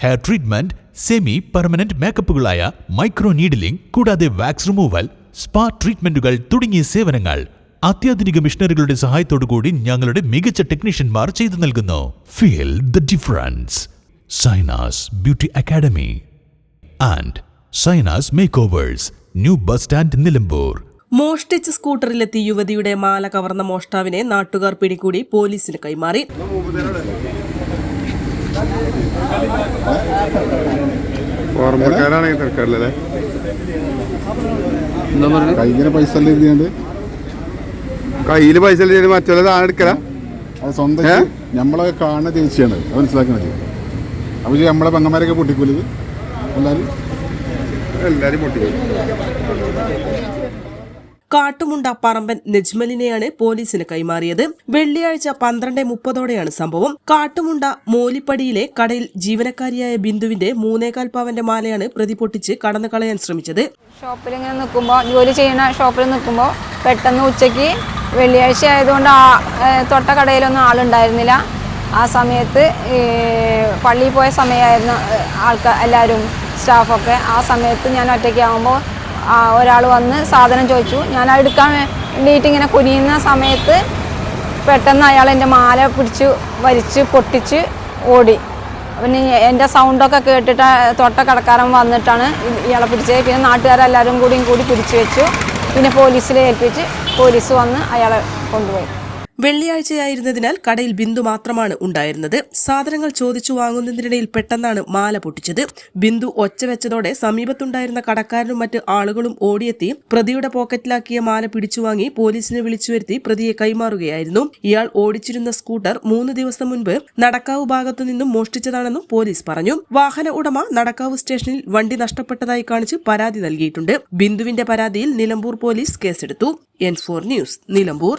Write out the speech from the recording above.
Hair treatment semi permanent മേക്കപ്പുകളായ micro needling കൂടാതെ wax removal spa ട്രീറ്റ്മെന്റുകൾ തുടങ്ങിയ സേവനങ്ങൾ അത്യാധുനിക മിഷനറികളുടെ സഹായത്തോടുകൂടി ഞങ്ങളുടെ മികച്ച ടെക്നീഷ്യന്മാർ ചെയ്തു നൽകുന്നു. Feel the difference Zainas beauty academy and Zainas makeovers new bus stand Nilambur മോഷ്ടിച്ച സ്കൂട്ടറിലെത്തി യുവതിയുടെ മാല കവർന്ന മോഷ്ടാവിനെ നാട്ടുകാർ പിടികൂടി പോലീസിന് കൈമാറി. ഓർമ്മക്കാരാണെങ്കിൽ കൈങ്ങനെ പൈസ എഴുതിയാണ്ട്. കയ്യിൽ പൈസ മറ്റുള്ള താഴെ എടുക്കല? അത് സ്വന്തം? നമ്മളെ കാണുന്ന ചേച്ചിയാണ്. അത് മനസ്സിലാക്കണത്. അപ്പൊ നമ്മളെ പെങ്ങന്മാരൊക്കെ പൊട്ടിക്കൂലത്? എല്ലാരും എല്ലാരും പൊട്ടിക്കും. കാട്ടുമുണ്ട പറമ്പൻ നജ്മലിനെയാണ് പോലീസിന് കൈമാറിയത്. വെള്ളിയാഴ്ച പന്ത്രണ്ട് മുപ്പതോടെയാണ് സംഭവം. കാട്ടുമുണ്ട മോലിപ്പടിയിലെ കടയിൽ ജീവനക്കാരിയായ ബിന്ദുവിന്റെ മൂന്നേകാൽ പവന്റെ മാലയാണ് പ്രതി പൊട്ടിച്ച് കടന്നു കളയാൻ ശ്രമിച്ചത്. ഷോപ്പിൽ ഇങ്ങനെ നിൽക്കുമ്പോൾ ജോലി ചെയ്യുന്ന ഷോപ്പിൽ നിൽക്കുമ്പോൾ പെട്ടെന്ന് ഉച്ചയ്ക്ക് വെള്ളിയാഴ്ച ആയതുകൊണ്ട് ആ തൊട്ട കടയിലൊന്നും ആളുണ്ടായിരുന്നില്ല. ആ സമയത്ത് പള്ളിയിൽ പോയ സമയമായിരുന്നു ആൾക്കാർ എല്ലാവരും സ്റ്റാഫൊക്കെ. ആ സമയത്ത് ഞാൻ ഒറ്റയ്ക്കാകുമ്പോൾ ഒരാൾ വന്ന് സാധനം ചോദിച്ചു. ഞാൻ എടുക്കാൻ വേണ്ടിയിട്ട് ഇങ്ങനെ കുനിയുന്ന സമയത്ത് പെട്ടെന്ന് അയാൾ എന്റെ മാല പിടിച്ച് വലിച്ച് പൊട്ടിച്ച് ഓടി. പിന്നെ എന്റെ സൗണ്ടൊക്കെ കേട്ടിട്ട് തൊട്ട കടക്കാരൻ വന്നിട്ടാണ് ഇയാളെ പിടിച്ചത്. പിന്നെ നാട്ടുകാരെല്ലാവരും കൂടിയും കൂടി പിടിച്ചു വെച്ചു. പിന്നെ പോലീസിലെ ഏൽപ്പിച്ച് പോലീസ് വന്ന് അയാളെ കൊണ്ടുപോയി. വെള്ളിയാഴ്ചയായിരുന്നതിനാൽ കടയിൽ ബിന്ദു മാത്രമാണ് ഉണ്ടായിരുന്നത്. സാധനങ്ങൾ ചോദിച്ചു വാങ്ങുന്നതിനിടയിൽ പെട്ടെന്നാണ് മാല പൊട്ടിച്ചത്. ബിന്ദു ഒച്ച വെച്ചതോടെ സമീപത്തുണ്ടായിരുന്ന കടക്കാരനും മറ്റ് ആളുകളും ഓടിയെത്തി പ്രതിയുടെ പോക്കറ്റിലാക്കിയ മാല പിടിച്ചുവാങ്ങി പോലീസിനെ വിളിച്ചു വരുത്തി പ്രതിയെ കൈമാറുകയായിരുന്നു. ഇയാൾ ഓടിച്ചിരുന്ന സ്കൂട്ടർ മൂന്ന് ദിവസം മുൻപ് നടക്കാവ് ഭാഗത്തു നിന്നും മോഷ്ടിച്ചതാണെന്നും പോലീസ് പറഞ്ഞു. വാഹന ഉടമ നടക്കാവ് സ്റ്റേഷനിൽ വണ്ടി നഷ്ടപ്പെട്ടതായി കാണിച്ച് പരാതി നൽകിയിട്ടുണ്ട്. ബിന്ദുവിന്റെ പരാതിയിൽ നിലമ്പൂർ പോലീസ് കേസെടുത്തു. N four news Nilambur.